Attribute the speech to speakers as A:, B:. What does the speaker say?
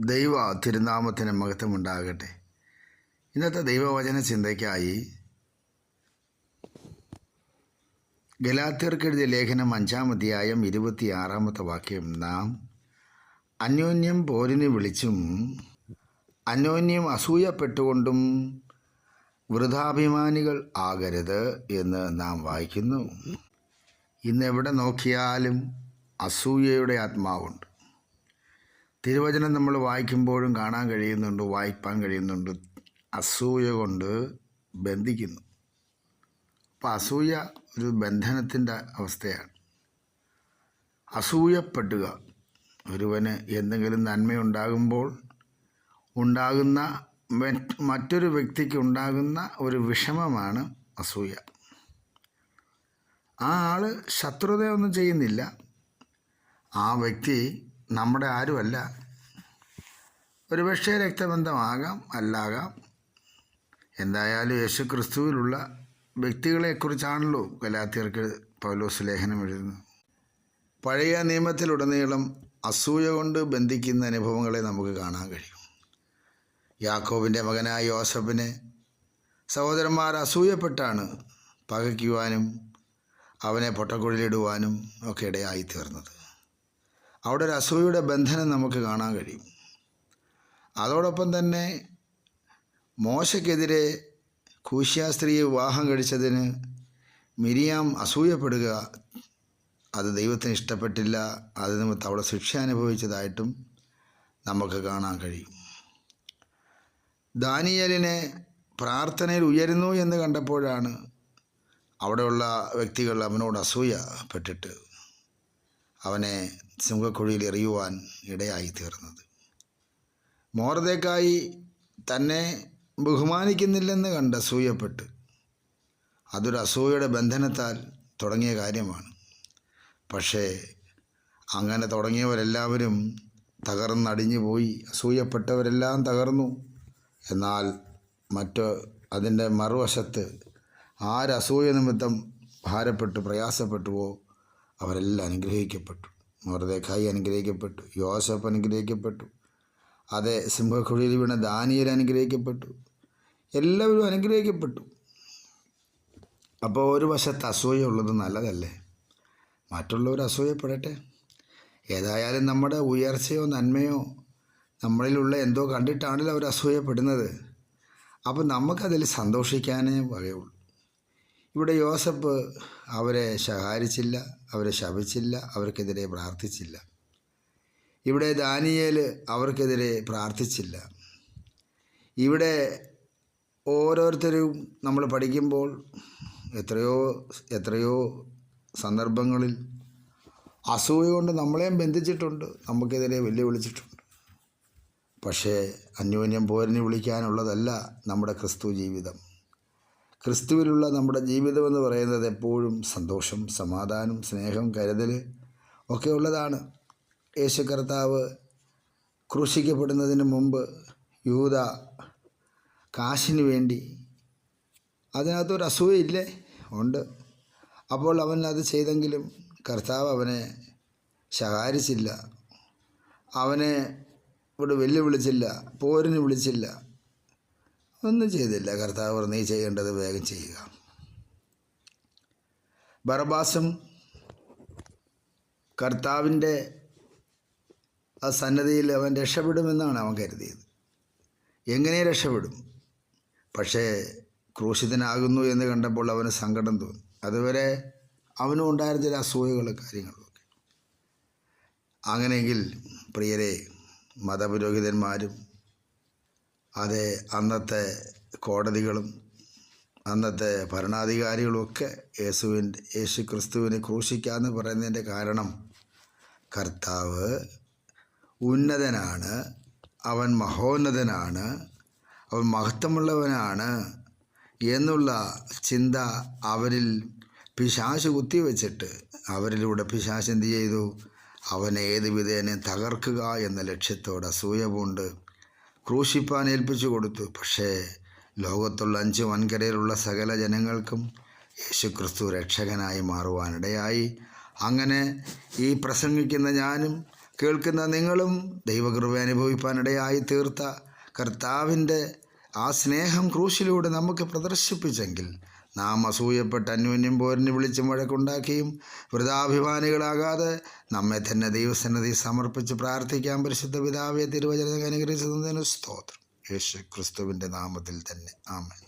A: ദൈവ തിരുനാമത്തിന് മഹത്വമുണ്ടാകട്ടെ. ഇന്നത്തെ ദൈവവചന ചിന്തയ്ക്കായി ഗലാത്യർക്കെഴുതിയ ലേഖനം അഞ്ചാം അധ്യായം ഇരുപത്തിയാറാമത്തെ വാക്യം. നാം അന്യോന്യം പോരിന് വിളിച്ചും അന്യോന്യം അസൂയപ്പെട്ടുകൊണ്ടും വൃഥാഭിമാനികൾ ആകരുത് എന്ന് നാം വായിക്കുന്നു. ഇന്ന് എവിടെ നോക്കിയാലും അസൂയയുടെ ആത്മാവുണ്ട്. തിരുവചനം നമ്മൾ വായിക്കുമ്പോഴും കാണാൻ കഴിയുന്നുണ്ട് വായിപ്പാൻ കഴിയുന്നുണ്ട്. അസൂയ കൊണ്ട് ബന്ധിക്കുന്നു. അപ്പോൾ അസൂയ ഒരു ബന്ധനത്തിന്റെ അവസ്ഥയാണ്. അസൂയപ്പെടുക. ഒരുവന് എന്തെങ്കിലും നന്മയുണ്ടാകുമ്പോൾ ഉണ്ടാകുന്ന മറ്റൊരു വ്യക്തിക്ക് ഉണ്ടാകുന്ന ഒരു വിഷമമാണ് അസൂയ. ആ ആൾ ശത്രുതയൊന്നും ചെയ്യുന്നില്ല. ആ വ്യക്തി നമ്മുടെ ആരുമല്ല. ഒരുപക്ഷെ രക്തബന്ധമാകാം അല്ലാകാം. എന്തായാലും യേശു ക്രിസ്തുവിലുള്ള വ്യക്തികളെക്കുറിച്ചാണല്ലോ ഗലാത്തിയർക്ക് പൗലോസ് ലേഖനം എഴുതുന്നത്. പഴയ നിയമത്തിലുടനീളം അസൂയ കൊണ്ട് ബന്ധിക്കുന്ന അനുഭവങ്ങളെ നമുക്ക് കാണാൻ കഴിയും. യാക്കോബിന്റെ മകനായ യോസഫിനെ സഹോദരന്മാർ അസൂയപ്പെട്ടാണ് പകയ്ക്കുവാനും അവനെ പൊട്ടക്കുഴലിടുവാനും ഒക്കെ ഇടയായി തീർന്നത്. അവിടെ ഒരു അസൂയയുടെ ബന്ധനം നമുക്ക് കാണാൻ കഴിയും. അതോടൊപ്പം തന്നെ മോശയ്ക്കെതിരെ കൂശ്യാസ്ത്രീയെ വിവാഹം കഴിച്ചതിന് മിരിയാം അസൂയപ്പെടുക അത് ദൈവത്തിന് ഇഷ്ടപ്പെട്ടില്ല അത് നിമിത്തം അവിടെ ശിക്ഷ അനുഭവിച്ചതായിട്ടും നമുക്ക് കാണാൻ കഴിയും. ദാനിയലിനെ പ്രാർത്ഥനയിൽ ഉയരുന്നു എന്ന് കണ്ടപ്പോഴാണ് അവിടെയുള്ള വ്യക്തികൾ അവനോട് അസൂയപ്പെട്ടിട്ട് അവനെ സിംഹക്കുഴിയിൽ എറിയുവാൻ ഇടയായി തീർന്നത്. മോർദേക്കായി തന്നെ ബഹുമാനിക്കുന്നില്ലെന്ന് കണ്ട് അസൂയപ്പെട്ട്. അതൊരു അസൂയയുടെ ബന്ധനത്താൽ തുടങ്ങിയ കാര്യമാണ്. പക്ഷേ അങ്ങനെ തുടങ്ങിയവരെല്ലാവരും തകർന്നടിഞ്ഞു പോയി. അസൂയപ്പെട്ടവരെല്ലാം തകർന്നു. എന്നാൽ മറ്റ് അതിന്റെ മറുവശത്ത് ആരസൂയ നിമിത്തം ഭാരപ്പെട്ടു പ്രയാസപ്പെട്ടുവോ അവരെല്ലാം അനുഗ്രഹിക്കപ്പെട്ടു. മറുതേക്കായി അനുഗ്രഹിക്കപ്പെട്ടു. യോസഫ് അനുഗ്രഹിക്കപ്പെട്ടു. അതെ സിംഹക്കുഴിയിൽ വീണ ദാനിയൽ അനുഗ്രഹിക്കപ്പെട്ടു. എല്ലാവരും അനുഗ്രഹിക്കപ്പെട്ടു. അപ്പോൾ ഒരു വശത്ത് അസൂയ ഉള്ളത് നല്ലതല്ലേ? മറ്റുള്ളവർ അസൂയപ്പെടട്ടെ. ഏതായാലും നമ്മുടെ ഉയർച്ചയോ നന്മയോ നമ്മളിലുള്ള എന്തോ കണ്ടിട്ടാണല്ലോ അവർ അസൂയപ്പെടുന്നത്. അപ്പോൾ നമുക്കതിൽ സന്തോഷിക്കാനേ വകയുള്ളൂ. ഇവിടെ യോസഫ് അവരെ ശകാരിച്ചില്ല അവരെ ശപിച്ചില്ല അവർക്കെതിരെ പ്രാർത്ഥിച്ചില്ല. ഇവിടെ ദാനിയേൽ അവർക്കെതിരെ പ്രാർത്ഥിച്ചില്ല. ഇവിടെ ഓരോരുത്തരും നമ്മൾ പഠിക്കുമ്പോൾ എത്രയോ എത്രയോ സന്ദർഭങ്ങളിൽ അസൂയ കൊണ്ട് നമ്മളെയും ബന്ധിച്ചിട്ടുണ്ട്. നമുക്കെതിരെ വെല്ലുവിളിച്ചിട്ടുണ്ട്. പക്ഷേ അന്യോന്യം പോരിനെ വിളിക്കാനുള്ളതല്ല നമ്മുടെ ക്രിസ്തു ജീവിതം. ക്രിസ്തുവിലുള്ള നമ്മുടെ ജീവിതമെന്ന് പറയുന്നത് എപ്പോഴും സന്തോഷം സമാധാനം സ്നേഹം കരുതൽ ഒക്കെ ഉള്ളതാണ്. യേശു കർത്താവ് ക്രൂശിക്കപ്പെടുന്നതിന് മുമ്പ് യൂത കാശിന് വേണ്ടി അതിനകത്തൊരു അസൂയയില്ലേ? ഉണ്ട്. അപ്പോൾ അവൻ അത് ചെയ്തെങ്കിലും കർത്താവ് അവനെ ശകാരിച്ചില്ല. അവനെ ഇവിടെ വെല്ലുവിളിച്ചില്ല പോരിന് വിളിച്ചില്ല. ഒന്നും ചെയ്തില്ല. കർത്താവ് നീ ചെയ്യേണ്ടത് വേഗം ചെയ്യുക. ബറബാസും കർത്താവിന്റെ ആ സന്നദ്ധയിൽ അവൻ രക്ഷപ്പെടുമെന്നാണ് അവൻ കരുതിയത്. എങ്ങനെ രക്ഷപ്പെടും? പക്ഷേ ക്രൂശിതനാകുന്നു എന്ന് കണ്ടപ്പോൾ അവന് സങ്കടം തോന്നി. അതുവരെ അവനും ഉണ്ടായിരുന്ന ചില അസൂയകൾ കാര്യങ്ങളൊക്കെ അങ്ങനെയെങ്കിൽ പ്രിയരെ മതപുരോഹിതന്മാരും അതെ അന്നത്തെ കോടതികളും അന്നത്തെ ഭരണാധികാരികളുമൊക്കെ യേശുവിന്റെ യേശു ക്രിസ്തുവിനെ ക്രൂശിക്കാന്ന് പറയുന്നതിന്റെ കാരണം കർത്താവ് ഉന്നതനാണ്. അവൻ മഹോന്നതനാണ്. അവൻ മഹത്വമുള്ളവനാണ് എന്നുള്ള ചിന്ത അവരിൽ പിശാശ് കുത്തിവെച്ചിട്ട് അവരിലൂടെ പിശാശ് എന്ത് ചെയ്തു? അവനെ ഏത് വിധേനെ തകർക്കുക എന്ന ലക്ഷ്യത്തോടെ അസൂയ പൂണ്ട് ക്രൂശിപ്പാൻ ഏൽപ്പിച്ചു കൊടുത്തു. പക്ഷേ ലോകത്തുള്ള അഞ്ച് വൻകരയിലുള്ള സകല ജനങ്ങൾക്കും യേശു ക്രിസ്തു രക്ഷകനായി മാറുവാനിടയായി. അങ്ങനെ ഈ പ്രസംഗിക്കുന്ന ഞാനും കേൾക്കുന്ന നിങ്ങളും ദൈവകൃപ അനുഭവിപ്പാനിടയായി തീർത്ത കർത്താവിന്റെ ആ സ്നേഹം ക്രൂശിലൂടെ നമുക്ക് പ്രദർശിപ്പിച്ചെങ്കിൽ നാം അസൂയപ്പെട്ട് അന്യോന്യം പോരിന് വിളിച്ച് മുഴക്കുണ്ടാക്കിയും വൃതാഭിമാനികളാകാതെ നമ്മെ തന്നെ ദൈവസന്നിധി സമർപ്പിച്ച് പ്രാർത്ഥിക്കാൻ പരിശുദ്ധ പിതാവെ തിരുവചനം അനുഗ്രഹിച്ചതിന് സ്തോത്രം. യേശു ക്രിസ്തുവിന്റെ നാമത്തിൽ തന്നെ. ആമൻ.